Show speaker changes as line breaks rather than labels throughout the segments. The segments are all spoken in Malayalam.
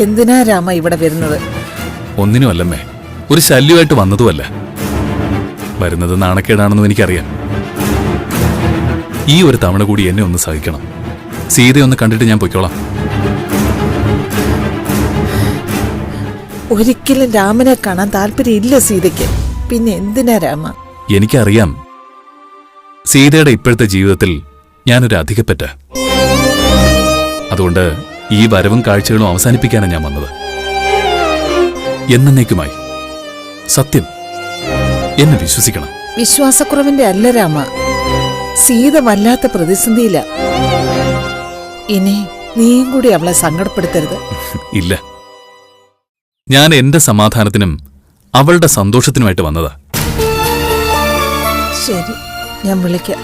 എന്തിനാ രാമ ഇവിടെ വരുന്നത്?
ഒന്നിനും അല്ലമ്മേ ഒരു ശല്യമായിട്ട് വന്നതുമല്ല. വരുന്നത് നാണക്കേടാണെന്നും എനിക്കറിയാം. ഈ ഒരു തവണ കൂടി എന്നെ ഒന്ന് സഹിക്കണം. സീതയൊന്ന് കണ്ടിട്ട് ഞാൻ പൊയ്ക്കോളാം.
ഒരിക്കലും രാമനെ കാണാൻ താല്പര്യമില്ല സീതയ്ക്ക്. പിന്നെ എന്തിനാ രാമ?
എനിക്കറിയാം. സീതയുടെ ഇപ്പോഴത്തെ ജീവിതത്തിൽ ഞാനൊരു അധികപ്പറ്റ അതുകൊണ്ട് ഈ വരവും കാഴ്ചകളും അവസാനിപ്പിക്കാനാണ് ഞാൻ വന്നത്. എന്നേക്കുമായി. സത്യം. എന്നെ വിശ്വസിക്കണം.
വിശ്വാസക്കുറവിന്റെ അല്ല രാമ. സീത വല്ലാത്ത പ്രതിസന്ധിയില്ല ഇനി നീയും കൂടി അവളെ സങ്കടപ്പെടുത്തരുത്.
ഇല്ല. ഞാൻ എന്റെ സമാധാനത്തിനും അവളുടെ സന്തോഷത്തിനുമായിട്ട് വന്നതാ.
ശരി ഞാൻ വിളിക്കാം.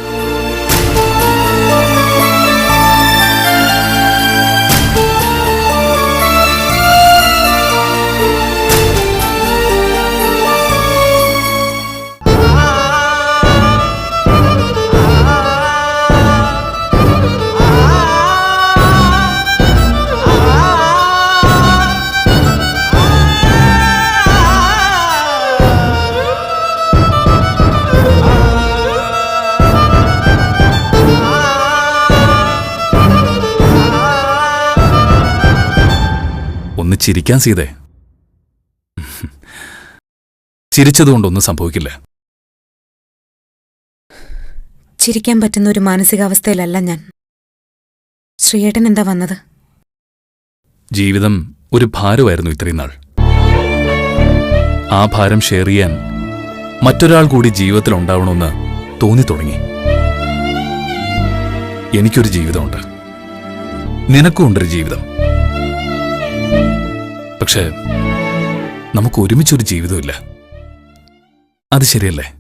ചിരിക്കാൻ സീതേ. ചിരിച്ചതുകൊണ്ടൊന്നും സംഭവിക്കില്ല.
ചിരിക്കാൻ പറ്റുന്ന ഒരു മാനസികാവസ്ഥയിലല്ല ഞാൻ. ശ്രീയേട്ടൻ എന്താ വന്നത്?
ജീവിതം ഒരു ഭാരമായിരുന്നു ഇത്രയും നാൾ. ആ ഭാരം ഷെയർ ചെയ്യാൻ മറ്റൊരാൾ കൂടി ജീവിതത്തിൽ ഉണ്ടാവണമെന്ന് തോന്നി തുടങ്ങി. എനിക്കൊരു ജീവിതമുണ്ട്. നിനക്കും ഉണ്ടൊരു ജീവിതം. പക്ഷേ നമുക്ക് ഒരുമിച്ചൊരു ജീവിതമില്ല അത് ശരിയല്ലേ?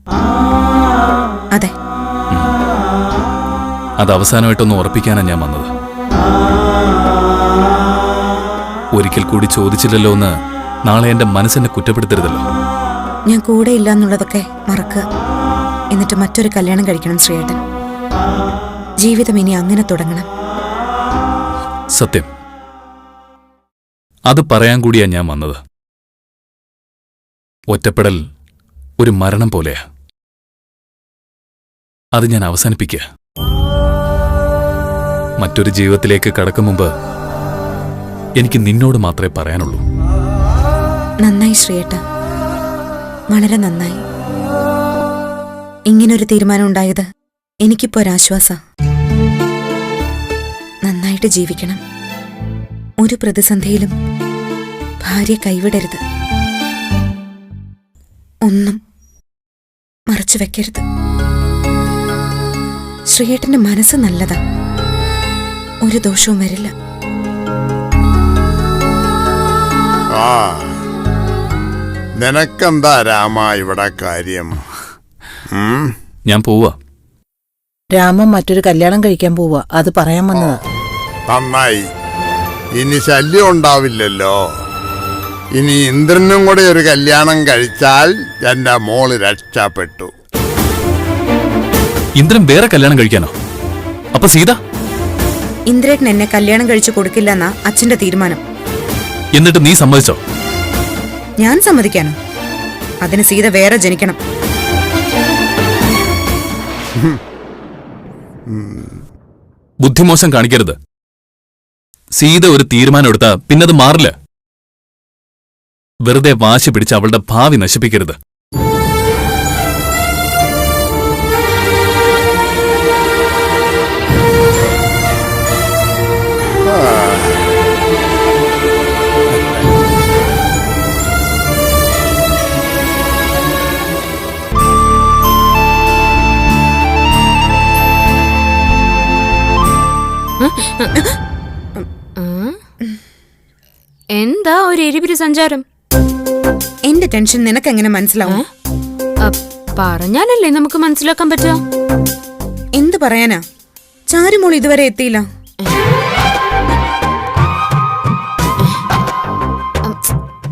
അതെ.
അത് അവസാനമായിട്ടൊന്ന് ഉറപ്പിക്കാനാണ് ഞാൻ വന്നത്. ഒരിക്കൽ കൂടി ചോദിച്ചില്ലല്ലോ എന്ന് നാളെ എന്റെ മനസ്സിനെ കുറ്റപ്പെടുത്തരുതല്ലോ.
ഞാൻ കൂടെ ഇല്ല എന്നുള്ളതൊക്കെ മറക്കുക. എന്നിട്ട് മറ്റൊരു കല്യാണം കഴിക്കണം ശ്രീയേട്ടൻ. ജീവിതം ഇനി അങ്ങനെ തുടങ്ങണം.
സത്യം. അത് പറയാൻ കൂടിയാ ഞാൻ വന്നത്. ഒറ്റപ്പെടൽ ഒരു മരണം പോലെയാ. അത് ഞാൻ അവസാനിപ്പിക്കുക മറ്റൊരു ജീവിതത്തിലേക്ക് കടക്കും മുമ്പ് എനിക്ക് നിന്നോട് മാത്രമേ പറയാനുള്ളൂ.
നന്നായി ശ്രീയേട്ട. വളരെ നന്നായി. ഇങ്ങനൊരു തീരുമാനം ഉണ്ടായത് എനിക്കിപ്പോ ഒരാശ്വാസ. നന്നായിട്ട് ജീവിക്കണം. ഒരു പ്രതിസന്ധിയിലും ഭാര്യ കൈവിടരുത്. ഒന്നും മറച്ചു വെക്കരുത്. ശ്രീയേട്ടന്റെ മനസ്സ് നല്ലതാ. ഒരു ദോഷവും വരില്ല.
ആ നിനക്കെന്താ രാമ ഇവിടെ കാര്യം? ഉം?
ഞാൻ പോവാ.
രാമൻ മറ്റൊരു കല്യാണം കഴിക്കാൻ പോവാ. അത് പറയാൻ വന്നതാ.
നന്നായി. ഇനി ശല്യം ഉണ്ടാവില്ലല്ലോ. ഇനി ഇന്ദ്രനും കൂടെ ഒരു കല്യാണം കഴിച്ചാൽ എന്റെ മോൾ രക്ഷപ്പെട്ടു.
ഇന്ദ്രൻ വേറെ കല്യാണം കഴിക്കാനോ? അപ്പൊ സീത?
ഇന്ദ്രേട്ടൻ എന്നെ കല്യാണം കഴിച്ചു കൊടുക്കില്ല എന്നാ അച്ഛന്റെ തീരുമാനം.
എന്നിട്ട് നീ സമ്മതിച്ചോ?
ഞാൻ സമ്മതിക്കാനോ? അതിന് സീത വേറെ ജനിക്കണം.
ബുദ്ധിമോശം കാണിക്കരുത്. സീത ഒരു തീരുമാനം എടുത്താ പിന്നത് മാറില്ല. വെറുതെ വാശി പിടിച്ച് അവളുടെ ഭാവി നശിപ്പിക്കരുത്.
എന്താ ഒരു എരിപിരി സഞ്ചാരം?
എന്റെ ടെൻഷൻ നിനക്ക് എങ്ങനെ മനസ്സിലാവും
പറഞ്ഞാലല്ലേ നമുക്ക് മനസ്സിലാക്കാൻ പറ്റുക.
എന്ത് പറയാനാ? ചാരുമോൾ ഇതുവരെ എത്തിയില്ല.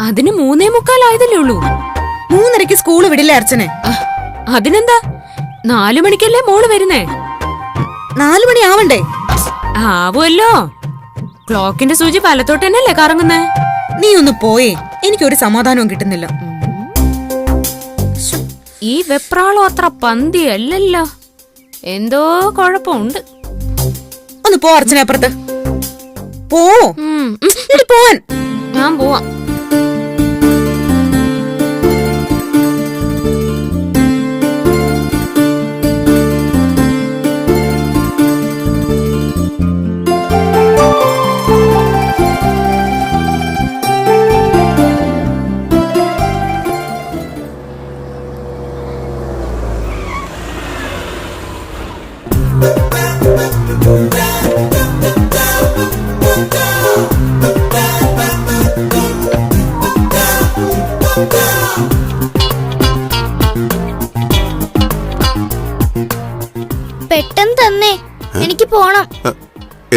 അതിന് മൂന്നേ മുക്കാലായതല്ലേ ഉള്ളൂ.
മൂന്നരക്ക് സ്കൂൾ വിടില്ല അർച്ചനെ.
അതിനെന്താ? നാലു മണിക്കല്ലേ മോൾ വരുന്നേ?
നാലു മണി ആവണ്ടേ
ആവുമല്ലോ. ക്ലോക്കിന്റെ സൂചി വലത്തോട്ട് തന്നെയല്ലേ കറങ്ങുന്നേ?
നീ ഒന്ന് പോയേ. എനിക്കൊരു സമാധാനവും കിട്ടുന്നില്ല.
ഈ വെപ്രാളം അത്ര പന്തിയല്ലല്ലോ. എന്തോ കുഴപ്പമുണ്ട്.
ഒന്ന് പോ അർച്ചന അപ്പുറത്ത് പോ പോവാൻ.
ഞാൻ പോവാം.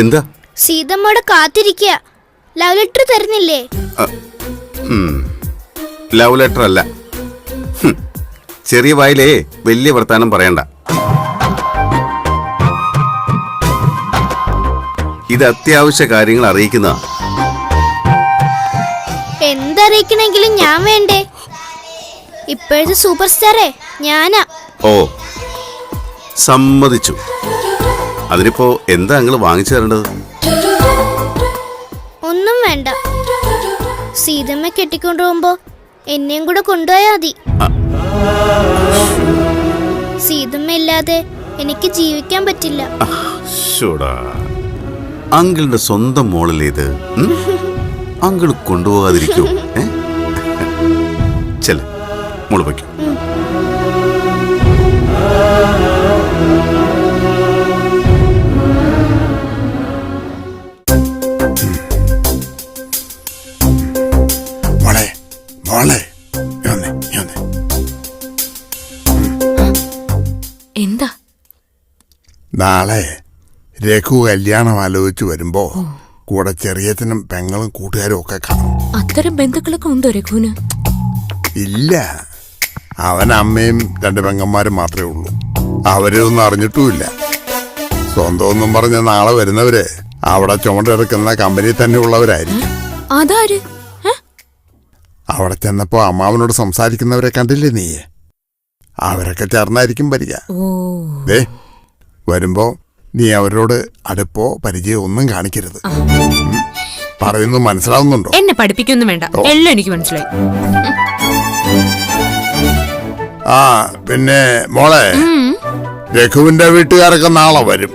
എന്താ?
സീതമ്മോടെ കാത്തിരിക്കുക ലവ് ലെറ്റർ തരുന്നില്ലേ?
ലവ് ലെറ്റർ അല്ല. ചെറിയ വായിലേ വലിയ വർത്താനം പറയണ്ട. ഇത് അത്യാവശ്യ കാര്യങ്ങൾ അറിയിക്കുന്ന
എന്തറിയിക്കണെങ്കിലും ഞാൻ വേണ്ടേ? ഇപ്പോഴത്തെ സൂപ്പർ സ്റ്റാറേ ഞാനാ.
ഓ സമ്മതിച്ചു. അതിനിപ്പോ എന്താ നിങ്ങൾ വാങ്ങിച്ചു തരേണ്ടത്?
ഒന്നും വേണ്ട. സീതമ്മ കെട്ടിക്കൊണ്ടു പോകുമ്പോ എന്നെയും കൂടെ കൊണ്ടുപോയാ മതി. സീതമ്മ ഇല്ലാതെ എനിക്ക് ജീവിക്കാൻ പറ്റില്ല.
അങ്കിളിന്റെ സ്വന്തം മോളിലേത്? അങ്കിൾ കൊണ്ടുപോകാതിരിക്കൂ ചെല മോൾ വയ്ക്കും
നാളെ രഘു കല്യാണം ആലോചിച്ച് വരുമ്പോ കൂടെ ചെറിയച്ഛനും പെങ്ങളും കൂട്ടുകാരും ഒക്കെ കാണും.
അത്തരം ബന്ധുക്കളൊക്കെ ഉണ്ടോ രഘുവിന്?
ഇല്ല. അവൻ അമ്മയും രണ്ട് പെങ്ങന്മാരും മാത്രമേ ഉള്ളൂ. അവരൊന്നും അറിഞ്ഞിട്ടുമില്ല. സ്വന്തമൊന്നും പറഞ്ഞ നാളെ വരുന്നവര് അവിടെ ചുമടെടുക്കുന്ന കമ്പനി തന്നെ ഉള്ളവരായിരിക്കും.
അതാര്?
അവിടെ ചെന്നപ്പോ അമ്മാവനോട് സംസാരിക്കുന്നവരെ കണ്ടില്ലേ നീ അവരൊക്കെ ചേർന്നായിരിക്കും വരിക.
ഓ.
വരുമ്പോ നീ അവരോട് അടുപ്പോ പരിചയമോ ഒന്നും കാണിക്കരുത്. പറയുന്നു പറയുന്നത് മനസ്സിലാവുന്നുണ്ടോ?
എന്നെ പഠിപ്പിക്കൊന്നും വേണ്ട. എല്ലാം എനിക്ക് മനസ്സിലായി.
ആ പിന്നെ മോളെ രഘുവിന്റെ വീട്ടുകാരൊക്കെ നാളെ വരും.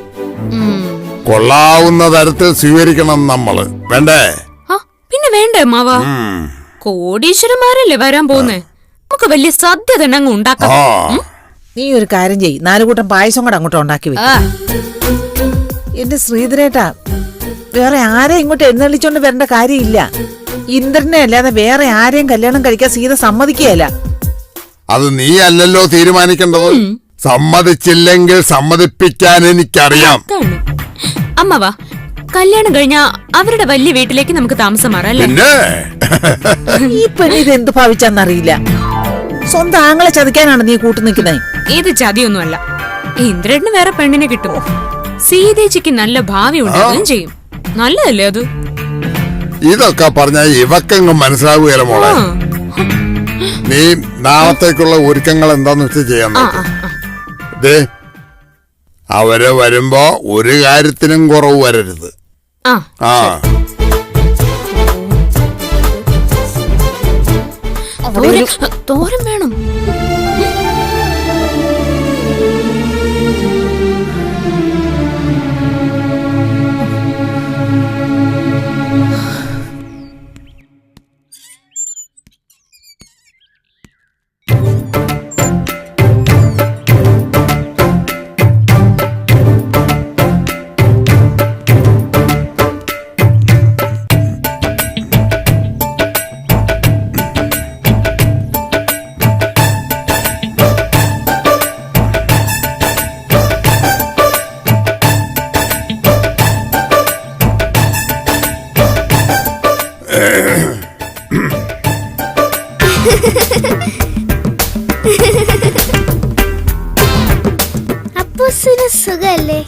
കൊള്ളാവുന്ന തരത്തിൽ സ്വീകരിക്കണം നമ്മൾ. വേണ്ടേ?
പിന്നെ വേണ്ടേ മാവ. കോടീശ്വരന്മാരല്ലേ വരാൻ പോകുന്നേ? നമുക്ക് വലിയ സദ്യ തന്നെ അങ്ങ് ഉണ്ടാക്കാം.
നീ ഒരു കാര്യം ചെയ്യ്. നാലുകൂട്ടം പായസം കൂടെ അങ്ങോട്ട് ഉണ്ടാക്കി വെക്കും. എന്റെ ശ്രീധരേട്ടാ വേറെ ആരെയും ഇങ്ങോട്ട് എഴുന്നള്ളിച്ചോണ്ട് വരേണ്ട കാര്യമില്ല. ഇന്ദ്രനെ അല്ലാതെ വേറെ ആരെയും കല്യാണം കഴിക്കാൻ സീത സമ്മതിക്കുകയല്ല.
അത് നീ അല്ലല്ലോ തീരുമാനിക്കേണ്ടത്. സമ്മതിച്ചില്ലെങ്കിൽ സമ്മതിപ്പിക്കാൻ എനിക്കറിയാം.
അമ്മവാ അമ്മ വാ. കല്യാണം കഴിഞ്ഞാ അവരുടെ വലിയ വീട്ടിലേക്ക് നമുക്ക് താമസം മാറാം അല്ലേ?
ഈ പെണ്ണ് ഇത് എന്ത് ഭാവിച്ചാന്നറിയില്ല. സ്വന്തം ആങ്ങളെ ചതിക്കാനാണ് നീ കൂട്ടു നിൽക്കുന്നത്
ഇത് ചതിയൊന്നുമല്ല. ഇന്ദ്രന് വേറെ പെണ്ണിനെ കിട്ടും സീതേച്ചിക്ക് നല്ല ഭാവി ഉണ്ടാവുകയും ചെയ്യും. നല്ലതല്ലേ അത്?
ഇതൊക്കെ പറഞ്ഞ ഇവക്കങ്ങ് മനസ്സിലാവുകയല്ല മോളെ.
ആ,
നീ നാളത്തേക്കുള്ള ഒരുക്കങ്ങൾ എന്താന്ന് വെച്ച് ചെയ്യാൻ നോക്ക്. ദേ അവർ വരുമ്പോ ഒരു കാര്യത്തിനും കുറവ് വരരുത്.
ആ
ആ.
തോരൻ വേണം.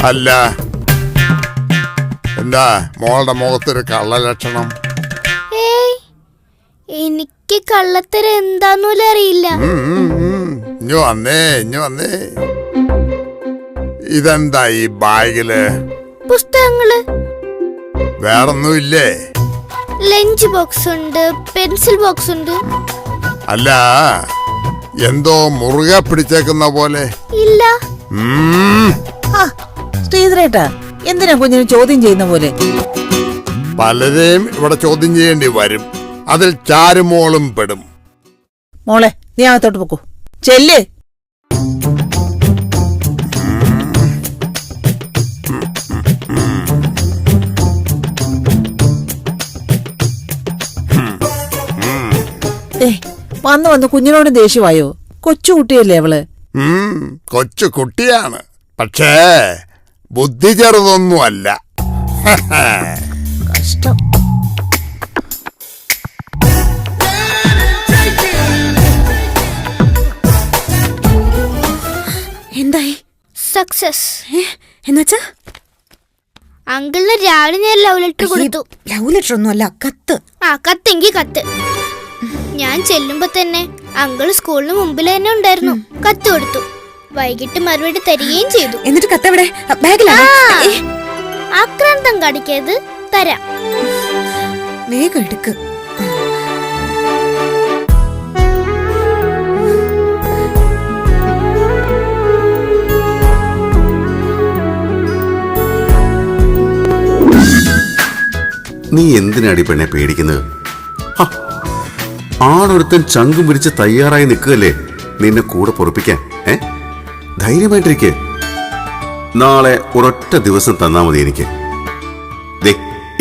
അല്ല. എന്താ മോളുടെ മുഖത്തൊരു കള്ള ലക്ഷണം
ഏയ് എനിക്ക് കള്ളത്തര എന്താന്നൂല അറിയില്ല.
ഇഞ്ഞു വന്നേ ഇഞ്ഞു വന്നേ. ഇതെന്താ ഈ ബാഗിൽ?
പുസ്തകങ്ങൾ.
വേറൊന്നും ഇല്ലേ
ലഞ്ച് ബോക്സ് ഉണ്ട് പെൻസിൽ ബോക്സ് ഉണ്ട്
അല്ല എന്തോ മുറുകെ പിടിച്ചേക്കുന്ന പോലെ.
ഇല്ല.
ആ ശ്രീധരേട്ടാ എന്തിനാ കുഞ്ഞിന് ചോദ്യം ചെയ്യുന്ന പോലെ?
പലരെയും ഇവിടെ ചോദ്യം ചെയ്യേണ്ടി വരും. അതിൽ ചാരുമോളും പെടും.
മോളെ നീ അകത്തോട്ട് പൊക്കോ. ചെല്ല്. വന്ന് വന്ന് കുഞ്ഞിനോട് ദേഷ്യമായോ? കൊച്ചുകുട്ടിയല്ലേ അവൾ?
ഉം, കൊച്ചു കുട്ടിയാണ്. പക്ഷേ ബുദ്ധി ചെറുതൊന്നുമല്ല
കഷ്ടം.
എന്തായി?
സക്സസ്
എന്നുവെച്ചാ?
അങ്കിളിന് രാവിലെ ഞാൻ ലവ് ലെറ്റർ കൊടുത്തു.
ലവ് ലെറ്റർ ഒന്നുമല്ല കത്ത്.
ആ കത്തെങ്കി കത്ത്. ഞാൻ ചെല്ലുമ്പോ തന്നെ അങ്കിൾ സ്കൂളിന് മുമ്പിൽ തന്നെ ഉണ്ടായിരുന്നു. കത്ത് കൊടുത്തു. വൈകിട്ട് മറുപടി തരികയും ചെയ്തു.
എന്നിട്ട് കത്ത് എവിടെ? ബാഗിലാണ്?
ആ, ആക്രാന്തം കാണിക്കരുത്. തരാം.
വേഗം എടുക്ക്.
നീ എന്തിനാടി പെണ്ണെ പേടിക്കുന്നത്? ആണൊരുത്തൻ ചങ്കും പിടിച്ച് തയ്യാറായി നിൽക്കുകയല്ലേ? നിന്നെ കൂടെ പൊറപ്പിക്കാൻ ഏ? ധൈര്യമായിട്ടിരിക്കെ. നാളെ ഒരൊറ്റ ദിവസം തന്നാ മതി എനിക്ക്.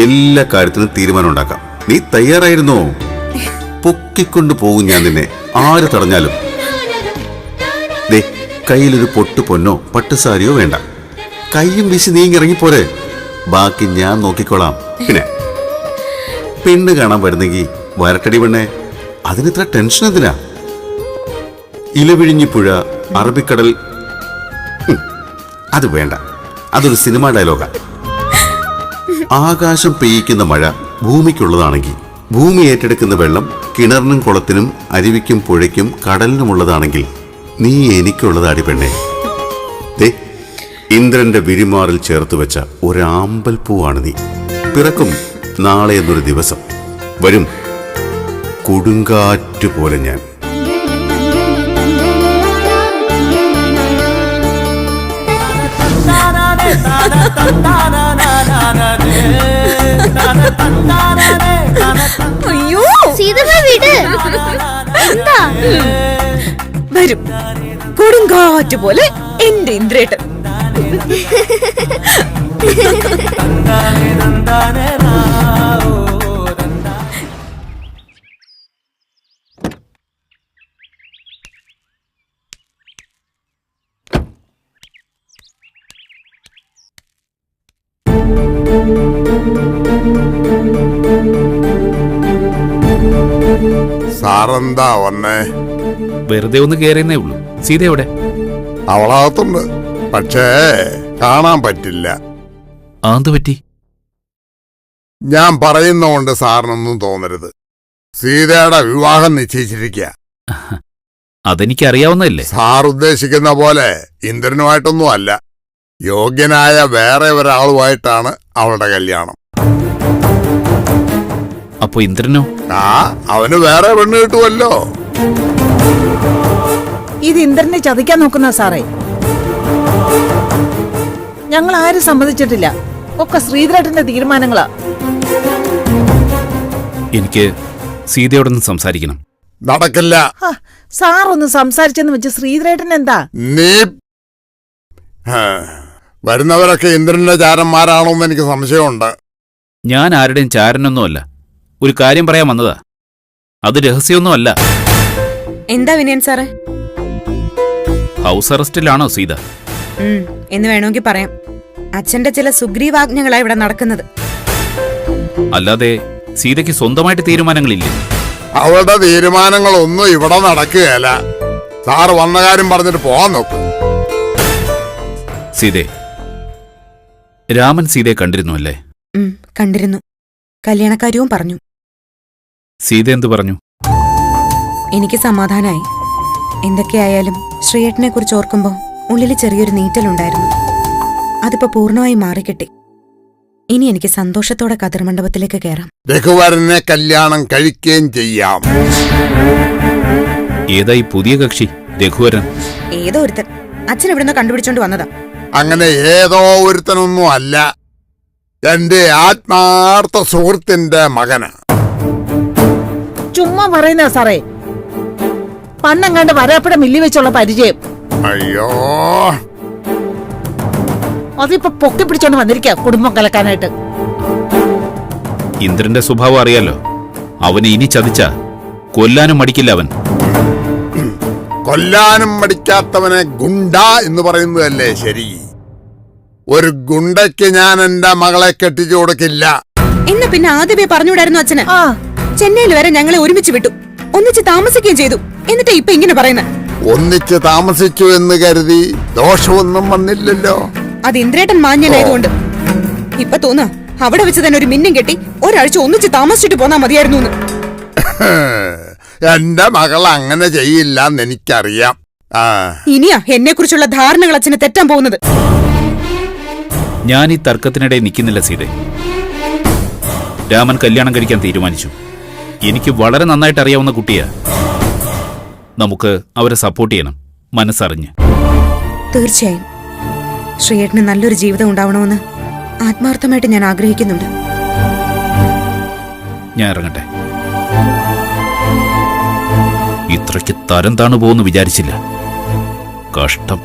എല്ലാ കാര്യത്തിനും തീരുമാനം ഉണ്ടാക്കാം. നീ തയ്യാറായിരുന്നോ? പൊക്കിക്കൊണ്ട് പോകും ഞാൻ നിന്നെ. ആര് തടഞ്ഞാലും. ദേ കയ്യിലൊരു പൊട്ടു പൊന്നോ പട്ടുസാരിയോ വേണ്ട. കയ്യും വീശി നീങ്ങി ഇറങ്ങിപ്പോരെ ബാക്കി ഞാൻ നോക്കിക്കോളാം. പിന്നെ? പെണ്ണ് കാണാൻ വരുന്നെങ്കിൽ വരട്ടടി പെണ്ണെ. അതിനിത്ര ടെൻഷൻ എന്തിനാ ഇലവിഴിഞ്ഞിപ്പുഴ അറബിക്കടൽ അത് വേണ്ട. അതൊരു സിനിമ ഡയലോഗാ. ആകാശം പെയ്യിക്കുന്ന മഴ ഭൂമിക്കുള്ളതാണെങ്കിൽ ഭൂമി ഏറ്റെടുക്കുന്ന വെള്ളം കിണറിനും കുളത്തിനും അരുവിക്കും പുഴയ്ക്കും കടലിനുമുള്ളതാണെങ്കിൽ നീ എനിക്കുള്ളതാടി പെണ്ണേ. ദേ ഇന്ദ്രന്റെ വിരിമാറിൽ ചേർത്ത് വെച്ച ഒരാമ്പൽ പൂവാണ് നീ. പിറക്കും നാളെ എന്നൊരു ദിവസം. വരും കൊടുങ്കാറ്റ് പോലെ ഞാൻ.
അയ്യോ.
സീതമ്മ വിട്. എന്താ?
വരും. കൊടുങ്കാറ്റ് പോലെ എന്റെ ഇന്ദ്രേട്ടൻ.
സാറെന്താ വന്നേ?
വെറുതെ ഒന്ന് കേറിയെന്നേ ഉള്ളൂ. സീത എവിടെ?
അവളകത്തുണ്ട്. പക്ഷേ കാണാൻ പറ്റില്ല.
ആന്ത് പറ്റി?
ഞാൻ പറയുന്നോണ്ട് സാറിനൊന്നും തോന്നരുത്. സീതയുടെ വിവാഹം നിശ്ചയിച്ചിരിക്കുക
അതെനിക്കറിയാവുന്നല്ലേ
സാർ ഉദ്ദേശിക്കുന്ന പോലെ ഇന്ദ്രനുമായിട്ടൊന്നും അല്ല യോഗ്യനായ വേറെ ഒരാളുമായിട്ടാണ് അവളുടെ കല്യാണം.
അപ്പൊ ഇന്ദ്രനോ?
ആ അവന് വേറെ പെണ്ണ് കിട്ടുമല്ലോ.
ഇത് ഇന്ദ്രനെ ചതിക്കാൻ നോക്കുന്ന സാറേ. ഞങ്ങൾ ആരും സമ്മതിച്ചിട്ടില്ല. ഒക്കെ ശ്രീധരേട്ടന്റെ തീരുമാനങ്ങളാ.
എനിക്ക് സീതയോടൊന്ന് സംസാരിക്കണം.
നടക്കില്ല.
സാർ സാറൊന്ന് സംസാരിച്ചെന്ന് വെച്ച് ശ്രീധരേട്ടൻ എന്താ?
നീ ഹാ, വരുന്നവരൊക്കെ ഇന്ദ്രന്റെ ചാരന്മാരാണോന്ന് എനിക്ക് സംശയമുണ്ട്.
ഞാൻ ആരുടെയും ചാരനൊന്നുമല്ല. ഒരു കാര്യം പറയാൻ വന്നതാ. അത് രഹസ്യമൊന്നുമല്ല.
എന്താ വിനയൻ സാറേ?
ഹൗസ് അറസ്റ്റിലാണോ സീത.
എന്ന് വേണമെങ്കിൽ പറയാം. അച്ഛന്റെ ചില സുഗ്രീവാജ്ഞകളാ ഇവിടെ നടക്കുന്നത്.
അല്ലാതെ സീതയ്ക്ക് സ്വന്തമായിട്ട് തീരുമാനങ്ങളില്ല?
അവളുടെ തീരുമാനങ്ങളൊന്നും ഇവിടെ നടക്കുകയല്ല. സാർ വന്ന കാര്യം പറഞ്ഞിട്ട് പോവാൻ നോക്ക്.
സീതേ രാമൻ സീതയെ കണ്ടിരുന്നു അല്ലേ?
കണ്ടിരുന്നു. കല്യാണക്കാര്യവും പറഞ്ഞു.
സീത എന്തു പറഞ്ഞു?
എനിക്ക് സമാധാനായി. എന്തൊക്കെയായാലും ശ്രീയേട്ടനെ കുറിച്ച് ഓർക്കുമ്പോൾ ഉള്ളിൽ ചെറിയൊരു നീറ്റലുണ്ടായിരുന്നു. അതിപ്പോ പൂർണമായി മാറിക്കിട്ടി. ഇനി എനിക്ക് സന്തോഷത്തോടെ കതിർമണ്ഡപത്തിലേക്ക് കയറാം
രഘുവരനെ കല്യാണം കഴിക്കുകയും ചെയ്യാം.
ഏതാ ഈ പുതിയ കക്ഷി രഘുവരൻ?
ഏതോ ഒരുത്തൻ. അച്ഛൻ ഇവിടുന്ന് കണ്ടുപിടിച്ചോണ്ട് വന്നതാ.
അങ്ങനെ ഏതോ ഒരുത്തനൊന്നും അല്ല എന്റെ ആത്മാർത്ഥ സുഹൃത്തിന്റെ മകന്.
ചുമ്മാ പറയുന്ന സാറേ. പണ്ടെങ്ങാണ്ട് വരാപ്പുഴ മില്ലി വെച്ചുള്ള പരിചയം.
അയ്യോ.
അതിപ്പോ പൊക്കി പിടിച്ചോണ്ട് വന്നിരിക്ക കുടുംബം കലക്കാനായിട്ട്.
ഇന്ദ്രന്റെ സ്വഭാവം അറിയാലോ. അവനെ ഇനി ചതിച്ച കൊല്ലാനും മടിക്കില്ല അവൻ.
കൊല്ലാനും മടിക്കാത്തവനെ ഗുണ്ട എന്ന് പറയുന്നതല്ലേ ശരി. ഒരു ഗുണ്ടയ്ക്ക് ഞാൻ എന്റെ മകളെ കെട്ടിച്ചു കൊടുക്കില്ല.
എന്നാ പിന്നെ ആദ്യമേ പറഞ്ഞുവിടായിരുന്നു അച്ഛന്.
ആ.
ചെന്നൈയിൽ വരെ ഞങ്ങളെ ഒരുമിച്ച് വിട്ടു. ഒന്നിച്ച് താമസിക്കുകയും ചെയ്തു. എന്നിട്ട് ഇപ്പൊ ഇങ്ങനെ പറയുന്നത്
ഒന്നിച്ച് താമസിച്ചു എന്ന് കരുതി ദോഷമൊന്നും വന്നില്ലല്ലോ.
അത് ഇന്ദ്രേട്ടൻ മാന്യനായതുകൊണ്ട്. ഇപ്പൊ തോന്നാ അവിടെ വെച്ച് തന്നെ ഒരു മിന്നും കെട്ടി ഒരാഴ്ച ഒന്നിച്ച് താമസിച്ചിട്ട് പോന്നാ മതിയായിരുന്നു എന്ന്
എന്റെ മകൾ അങ്ങനെ ചെയ്യില്ല എന്ന് എനിക്കറിയാം. ആ.
ഇനിയാ എന്നെ കുറിച്ചുള്ള ധാരണകൾ അച്ഛന് തെറ്റാൻ പോകുന്നത്.
ഞാൻ ഈ തർക്കത്തിനിടെ നിൽക്കുന്നില്ല സീതെ. രാമൻ കല്യാണം കഴിക്കാൻ തീരുമാനിച്ചു. എനിക്ക് വളരെ നന്നായിട്ട് അറിയാവുന്ന കുട്ടിയാ നമുക്ക് അവരെ സപ്പോർട്ട് ചെയ്യണം. മനസ്സറിഞ്ഞ്.
തീർച്ചയായും. ശ്രീയേട്ടന് നല്ലൊരു ജീവിതം ഉണ്ടാവണമെന്ന് ആത്മാർത്ഥമായിട്ട് ഞാൻ ആഗ്രഹിക്കുന്നുണ്ട്.
ഞാൻ ഇറങ്ങട്ടെ. ഇത്രയ്ക്ക് തരം താണു പോകുന്നു വിചാരിച്ചില്ല. കഷ്ടം.